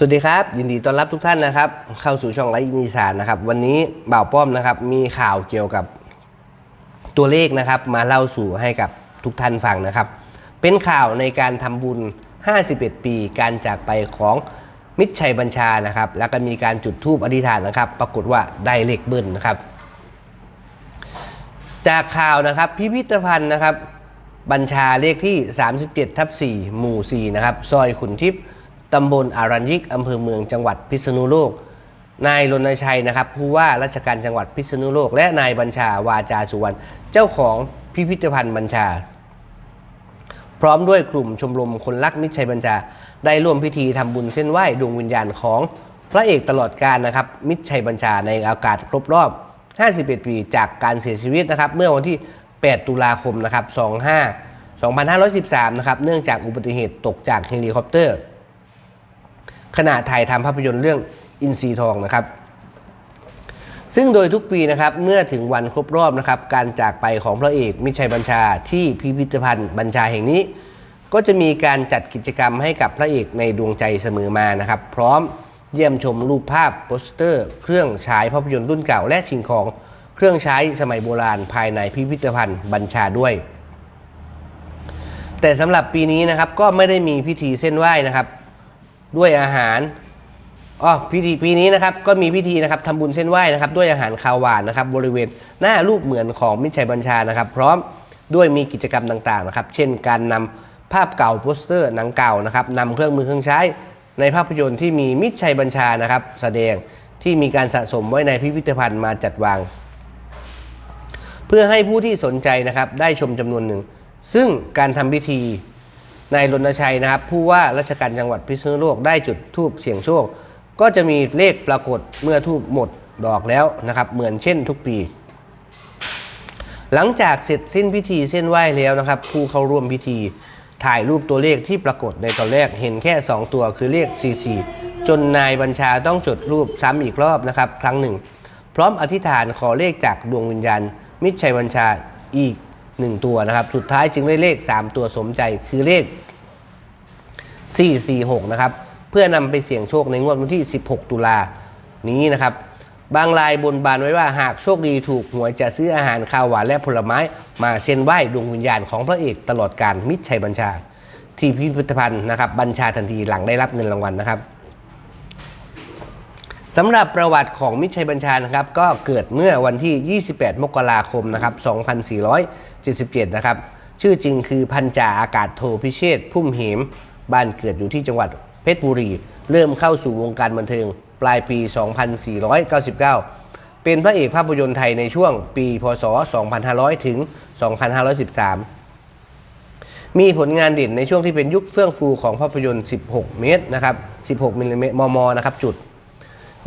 สวัสดีครับ ยินดีต้อนรับทุกท่านนะครับ เข้าสู่ช่องไลฟ์อีสานนะครับ วันนี้บ่าวป้อมนะครับ มีข่าวเกี่ยวกับตัวเลขนะครับ มาเล่าสู่ให้กับทุกท่านฟังนะครับ เป็นข่าวในการทำบุญ 51 ปีการจากไปของมิตรชัยบัญชานะครับ แล้วก็มีการจุดธูปอธิษฐานนะครับ ปรากฏว่าได้เลขเบิ้ลนะครับ จากข่าวนะครับพิพิธภัณฑ์นะครับ บัญชาเลขที่ 37ทับ4หมู่4นะครับซอยขุนทิพย์ ตำบลอารัญยิกอำเภอเมืองจังหวัดพิษณุโลก นายรณชัยนะครับผู้ว่าราชการจังหวัดพิษณุโลก และนายบัญชาวาจาสุวรรณเจ้าของพิพิธภัณฑ์บัญชา พร้อมด้วยกลุ่มชมรมคนรักมิตรชัยบัญชา ได้ร่วมพิธีทำบุญเส้นไหว้ดวงวิญญาณของพระเอกตลอดกาลนะครับ มิตรชัยบัญชาในโอกาสครบรอบ 51 ปีจากการเสียชีวิตนะครับ เมื่อวันที่ 8 ตุลาคมนะครับ25 2513 นะครับ เนื่องจากอุบัติเหตุตกจากเฮลิคอปเตอร์ ขณะถ่ายทำภาพยนตร์เรื่องอินทรีทองนะครับ ซึ่งโดยทุกปีนะครับเมื่อถึงวันครบรอบนะครับการจากไปของพระเอกมิชัยบัญชาที่พิพิธภัณฑ์บัญชาแห่งนี้ ก็จะมีการจัดกิจกรรมให้กับพระเอกในดวงใจเสมอมานะครับ พร้อมเยี่ยมชมรูปภาพโปสเตอร์ เครื่องฉายภาพยนตร์รุ่นเก่าและสิ่งของเครื่องใช้สมัยโบราณภายในพิพิธภัณฑ์บัญชาด้วย แต่สำหรับปีนี้นะครับก็ไม่ได้มีพิธีเส้นไหว้นะครับ ด้วยอาหารอ๋อพิธีปีนี้นะครับก็มีพิธีนะครับทำบุญเส้นไหว้นะครับ ด้วยอาหารคาวหวานนะครับ บริเวณหน้ารูปเหมือนของมิชัยบัญชานะครับ พร้อมด้วยมีกิจกรรมต่างๆนะครับ เช่นการนำภาพเก่าโปสเตอร์หนังเก่านะครับนำเครื่องมือเครื่องใช้ในภาพยนตร์ที่มีมิชัยบัญชานะครับ แสดงที่มีการสะสมไว้ในพิพิธภัณฑ์มาจัดวาง เพื่อให้ผู้ที่สนใจนะครับได้ชมจำนวนหนึ่ง ซึ่งการทำพิธี นายรณชัยนะครับ ผู้ว่าราชการจังหวัดพิษณุโลกได้จุดทูบเสียงโชค ก็จะมีเลขปรากฏเมื่อทูบหมดดอกแล้วนะครับ เหมือนเช่นทุกปี หลังจากเสร็จสิ้นพิธีเส้นไหว้แล้วนะครับ ผู้เข้าร่วมพิธีถ่ายรูปตัวเลขที่ปรากฏในตอนแรกเห็นแค่ 2 ตัวคือเลข 44 จนนายบัญชาต้องจดรูปซ้ำอีกรอบนะครับ ครั้งหนึ่ง พร้อมอธิษฐานขอเลขจากดวงวิญญาณ มิตรชัยบัญชาอีก 1 ตัวนะครับ สุดท้ายจึงได้เลข 3 ตัวสมใจคือเลข 446 นะครับ เพื่อนำไปเสี่ยงโชคในงวดวันที่ 16 ตุลานี้นะครับ บางรายบนบานไว้ว่าหากโชคดีถูกหวยจะซื้ออาหารข้าวหวานและผลไม้ มาเส้นไหว้ดวงวิญญาณของพระเอกตลอดการมิตรชัยบัญชา ที่พิพิธภัณฑ์นะครับบัญชาทันทีหลังได้รับเงินรางวัลนะครับ สำหรับประวัติของมิชัยบัญชานะครับ ก็เกิดเมื่อวันที่ 28 มกราคมนะครับ 2477 นะครับ ชื่อจริงคือพันจ่าอากาศโทพิเชษพุ่มเหม บ้านเกิดอยู่ที่จังหวัดเพชรบุรี เริ่มเข้าสู่วงการบันเทิงปลายปี 2499 เป็นพระเอกภาพยนตร์ไทยในช่วงปี พศ 2500 ถึง 2513 มีผลงานเด่นในช่วงที่เป็นยุคเฟื่องฟูของภาพยนตร์ 16 เมตรนะครับ 16 มิลลิเมตร มม นะครับ จุด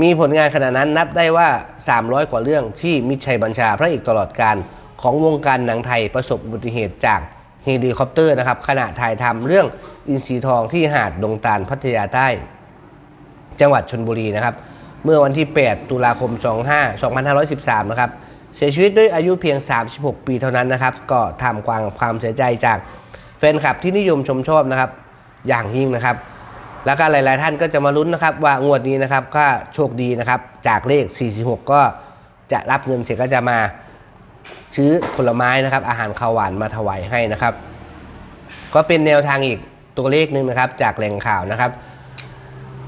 มีผลงานขณะนั้นนับได้ว่า 300 กว่าเรื่องที่มิชัยบัญชาพระเอกตลอดการของวงการหนังไทยประสบอุบัติเหตุจากเฮลิคอปเตอร์นะครับขณะถ่ายทำเรื่องอินทรีทองที่หาดดงตาลพัทยาใต้ จังหวัดชนบุรีนะครับ เมื่อวันที่ 8 ตุลาคม 25 2513 นะครับเสียชีวิตด้วยอายุเพียง 36 ปีเท่านั้นนะครับ ก็ทำความความเสียใจจากแฟนคลับที่นิยมชมชอบนะครับ อย่างยิ่งนะครับ แล้วก็หลาย ๆ ท่านก็จะมาลุ้นนะครับว่างวดนี้นะครับก็โชคดีนะครับจากเลข 46 ก็จะรับเงินเสร็จก็จะมาซื้อผลไม้นะครับ อาหารข้าวหวานมาถวายให้นะครับ ก็เป็นแนวทางอีกตัวเลขหนึ่งนะครับ จากแหล่งข่าวนะครับ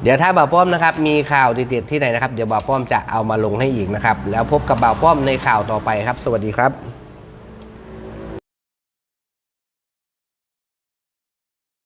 เดี๋ยวถ้าบ่าวป้อมนะครับ มีข่าวเด็ดๆที่ไหนนะครับ เดี๋ยวบ่าวป้อมจะเอามาลงให้อีกนะครับ แล้วพบกับบ่าวป้อมในข่าวต่อไปครับ สวัสดีครับ